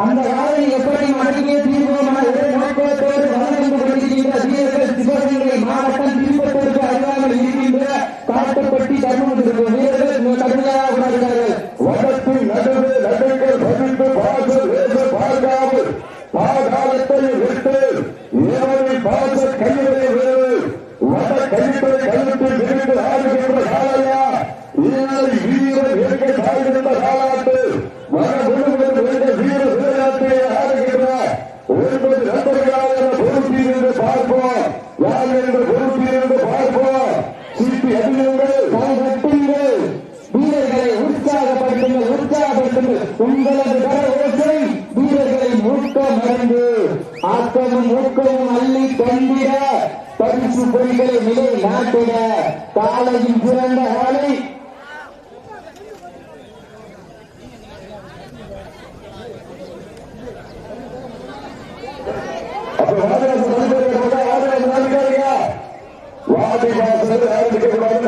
அந்த அனைவரும் ஊக்கமும் அள்ளி தந்திட பரிசு பொறிகளை நிலை நாட்டிட காலையில் பிறந்த ஆளை வாதிவாசல் ஆரம்பிக்க கூடாது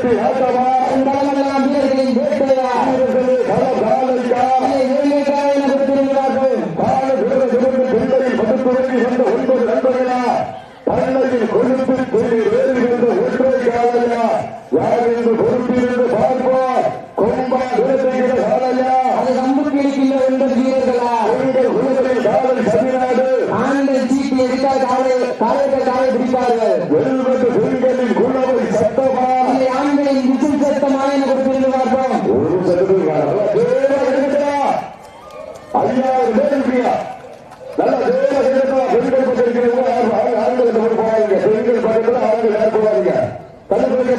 그 하다가 ஐயாயிரம் பேர் இருப்பீங்க நல்லா தேவ இடத்துல பெண்கள் பக்கத்தில் ஆண்களுக்கு போய் போகாதீங்க. பெண்கள் பக்கத்தில் ஆண்கள் ஏற்படாதீங்க தள்ளி பிடிக்க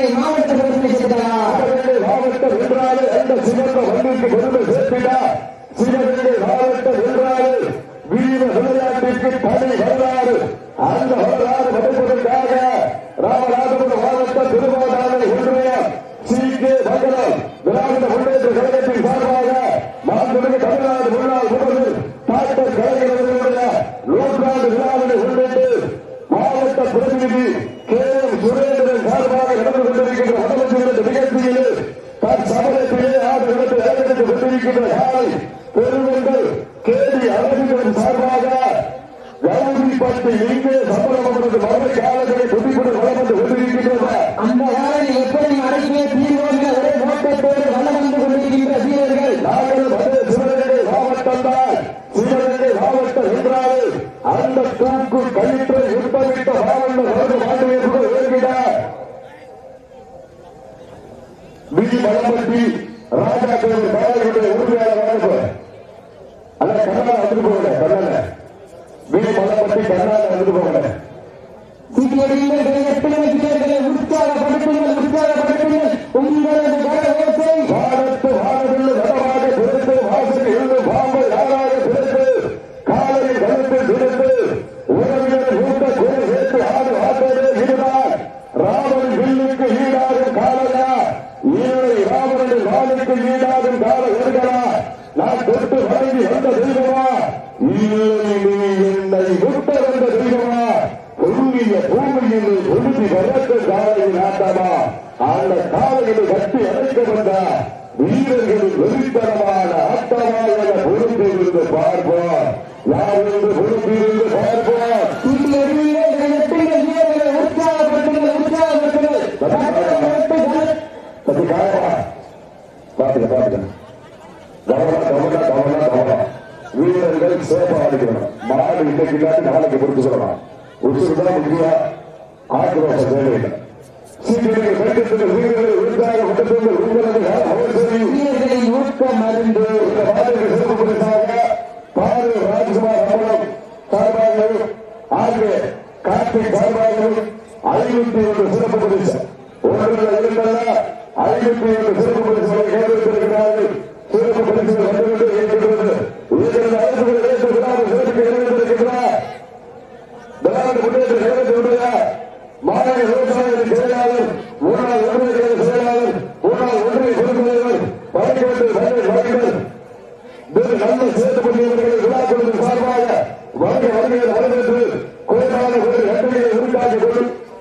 சிவகங்கை மாவட்ட பெருமை சேர்த்ததா சிவகங்கை மாவட்டம் என்றாலே அந்த சிவந்த வண்டிக்கு பொறுப்பை சேர்த்திடா கௌரிப்பட்டு இங்கே சம்பளமது மறுமை காலங்களை சீக்கிரங்கள் எத்தனை வீரர்களை உற்சாகப்படுத்துங்கள் உங்களது கட்டி அழைக்கப்பட்ட வீரர்கள் வீரர்களின் வெறித்தனமான ஆட்டமா பொறுத்திருந்து பார்ப்போம். யார் என்று பொறுத்திருந்து பார்ப்போம் வீரர்கள் சேஃபா அடிக்கணும் மாடு இன்னைக்கு இல்லாட்டி நாளைக்கு பொறுத்து சொல்லலாம். உசுறுதான் முக்கியம் ஆக்ரோஷம் தேவையில்லை. ஐநூத்தி ஒன்று சிறப்பு பரிசு ஒன்றில் இருந்தல்ல ஐநூத்தி ஒன்று சிறப்பு பரிசுகளை கேட்டிருக்கிறார்கள் சிறப்பு பரிசுகள் வந்துவிட்டு இருக்கின்றது உயர்ந்த அரசுகள் ஏற்ற விழாவில் சிறப்புக்கு இருந்திருக்கிறார் திராவிட முன்னேற்ற கழகத்தினுடைய மாநில விவசாய செயலாளர் முன்னாள் ஒன்றிய கழக செயலாளர் முன்னாள் ஒன்றிய பொதுத்தலைவர் வழக்கேட்டு வழக்கர் திரு நல்ல சேதுபதி அவர்களை விழாக்குழுவின் சார்பாக வருக வருகையில் வரவேற்று கோயிலான ஒரு கட்டளையை உருட்டாக்கி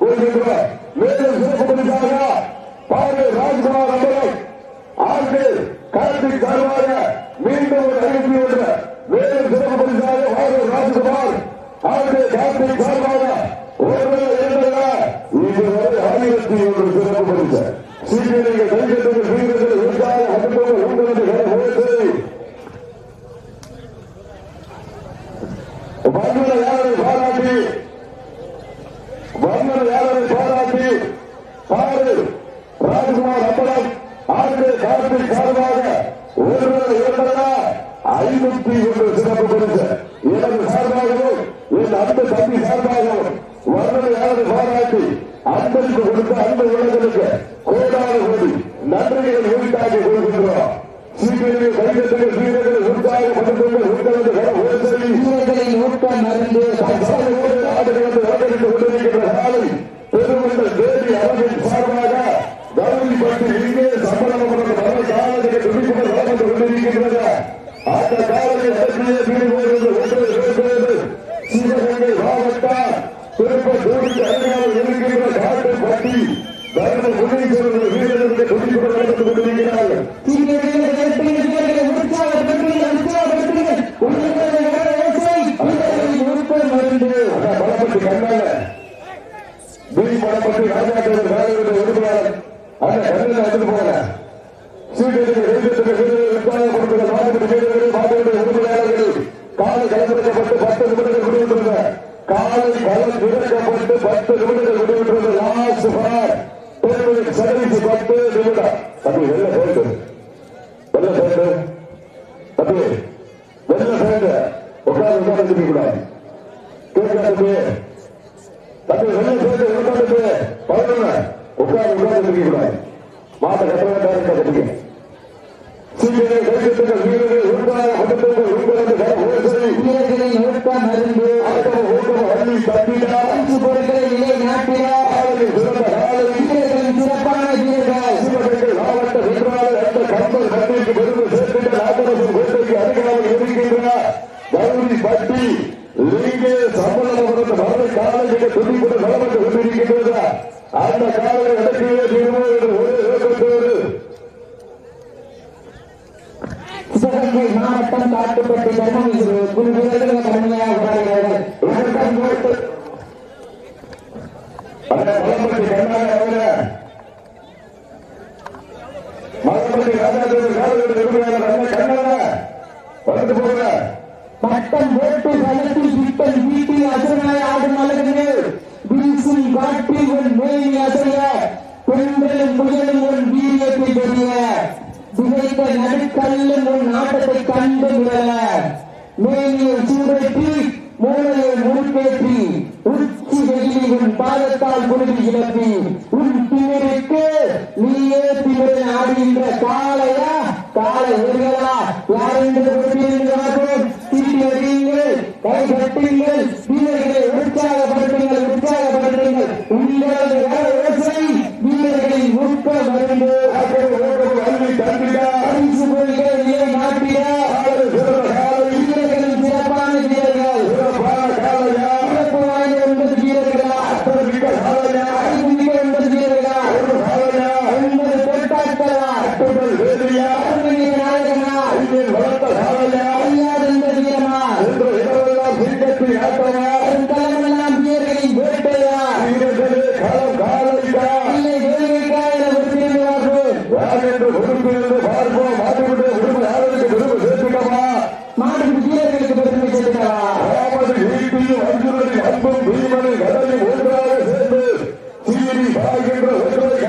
கொள்கின்றனர் மேலும் சிறப்பு பரிசாக பாரு ராஜ்குமார் அம்பலம் ஆர்கே கார்த்திக் சார்பாக மீண்டும் ஒரு அறிவிப்பு என்ற மேலும் சிறப்பு பரிசாக ராஜ்குமார் ஆர்கே கார்த்திக் சார்பாக ஆயிரத்தி ஒன்று சிறப்பு பரிசு சீக்கிரங்கள் கைகட்டுங்கள் வீரர்கள் உற்சாக அனுபவம் உங்களது கரகோசை யாரை பாராட்டி வர்ணன யாரை பாராட்டி பாரு ராஜ்குமார் அம்பலம் ஆண்டு கார்த்திக் சார்பாக ஒருவர் இரண்டல்ல ஐநூத்தி ஒன்று சிறப்பு பரிசு. எனது சார்பாகவும் என் அன்பு தம்பி சார்பாகவும் யாரை பாராட்டி அன்பளிப்பு கொடுத்த அன்பு உலகளுக்கு கோடான கோடி நன்றிகளை உரித்தாக்கி கொள்கின்றோம். சீக்கிரம் கைகட்டுகள் வீரர்கள் உற்சாகப்படுத்துங்கள் உங்களது கர ஓசை வீரர்களின் ஊக்க மருந்து ஆடுகளத்தில் வழங்கிட்டு கொண்டிருக்கின்ற காலை பெருமக்கள் தேவி அரவின் சார்பாக கௌரிப்பட்டு இங்கே சம்பளம் அந்த காலையில் தர்ம வெள்ள சேர்ந்து தம்பி வெள்ள சேர்ந்து உட்கார்ந்து உட்கார்ந்து கூடாது கேட்க தம்பி தம்பி வெள்ள சேர்ந்து உட்கார்ந்து பழகணும் உட்கார்ந்து உட்கார்ந்து கூடாது மாத்த கட்டணக்காரங்க கட்டிக்க சீக்கிரம் கைதிகள் வீரர்கள் அறிந்து அடுத்த அறிந்து தப்பிட்டார் அந்த காலையில் கடைசியிலே தீர்மானம் என்று மாவட்டம் காட்டுப்பட்டு தர்மம் குறிப்பிடத்தில் கடுமையாக வருகிறது வளர்ப்பட்டி Thank you.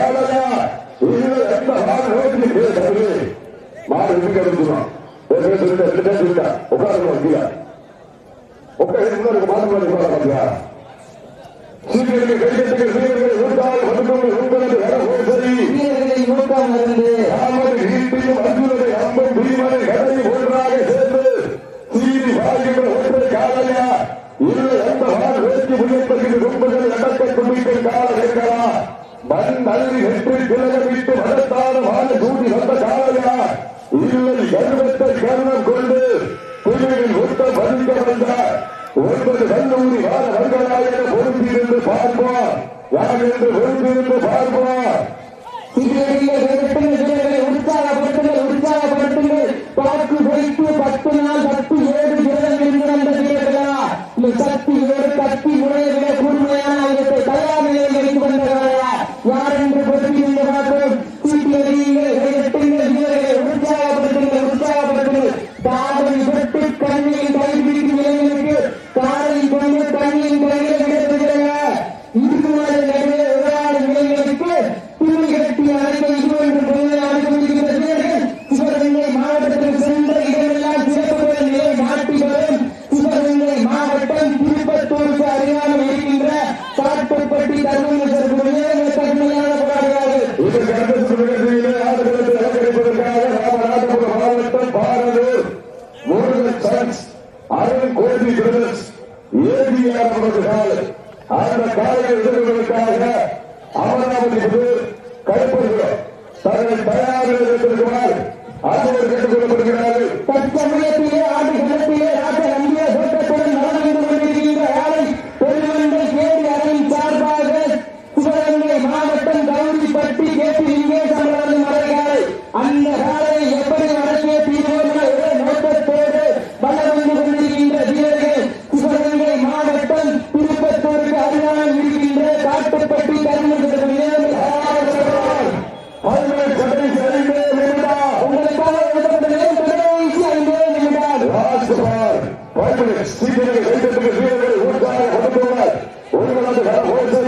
ಕೇವಲ ಉಳಿದ ಎಂಬ ಹಾಡು ಹೋಗಿ ಸಭೆ ಮಾಡು ಹಿಂದಿರುವ ಸುಳ್ಳ ಉಪಾರ ಮಾಡ್ತೀಯ ಒಬ್ಬ ಹಿಂದಿನ ಮಾತು ಮಾಡಿ ಮಾಡಬಾರ್ದ ಸೂರ್ಯನಿಗೆ ಕೈಗೆಟ್ಟಿಗೆ ಸೂರ್ಯನಿಗೆ ಹುಟ್ಟಾಗಿ ಹೊಂದಿಕೊಂಡು ಹುಟ್ಟಲು ಹೊರ ಹೋಗಲಿ ಸೂರ್ಯನಿಗೆ ಹುಟ್ಟಾಗಲಿದೆ ராமர் வீட்டில் வந்துள்ளதை அம்பன் குடிமனை கடலை ஒன்றாக சேர்ந்து தீவி வாழ்கின்ற ஒன்றை காதலையா இல்லை அந்த வாழ்க்கை முன்னேற்றத்தில் மண் மலரி வெற்றி விலக விட்டு மதத்தாரமான கூடி வந்த காலையா இல்லை கர்வத்தை கருணம் கொண்டு குழுவின் ஒத்த பதிக்க வந்த ஒன்பது கல்லூரி வார வர்களா என பொறுப்பிருந்து பார்ப்போம். யார் என்று பொறுப்பிருந்து பார்ப்போம். உற்சாகப்படுத்துங்கள் உற்சாகப்படுத்துங்கள். பார்த்து பத்து நாள் வீரர்கள் தயாராக இருக்கின்றனர் ஆசிரியர் கேட்டுக் கொள்ளப்படுகிறார்கள். தன் கைப்பற்று வீரர்களை ஊட்டாக கொண்டு போவார் ஒரு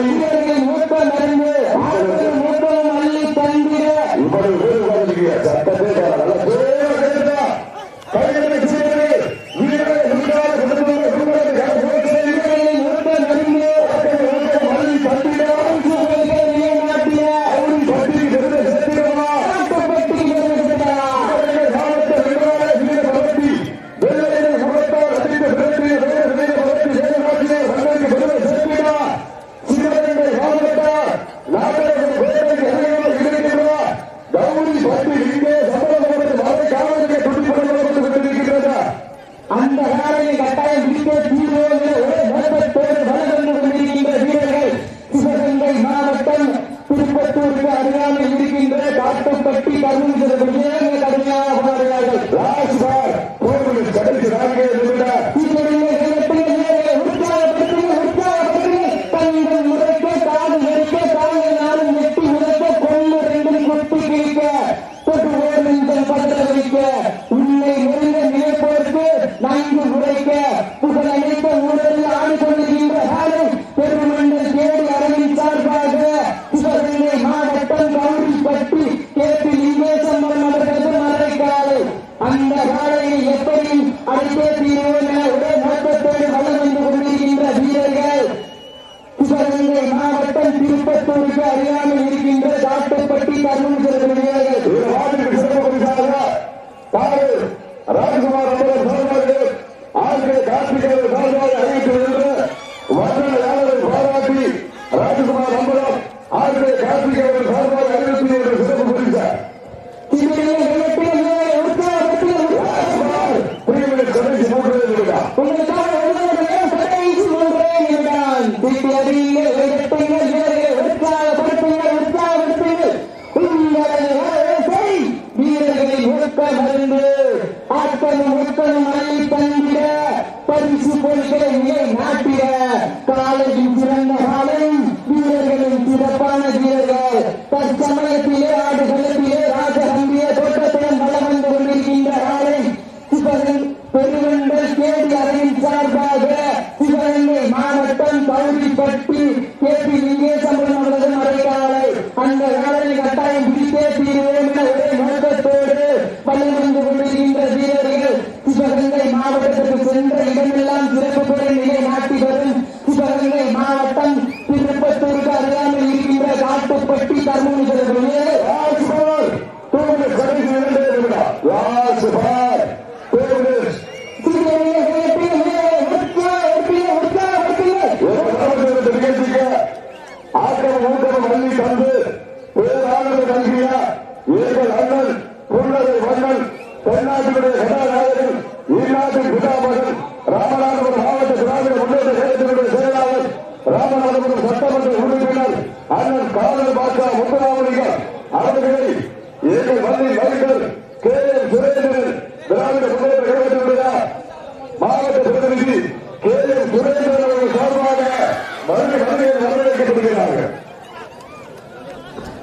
பாராட்டி ராஜ்குமார் அம்பலம் ஆர்கே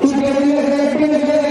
Tú que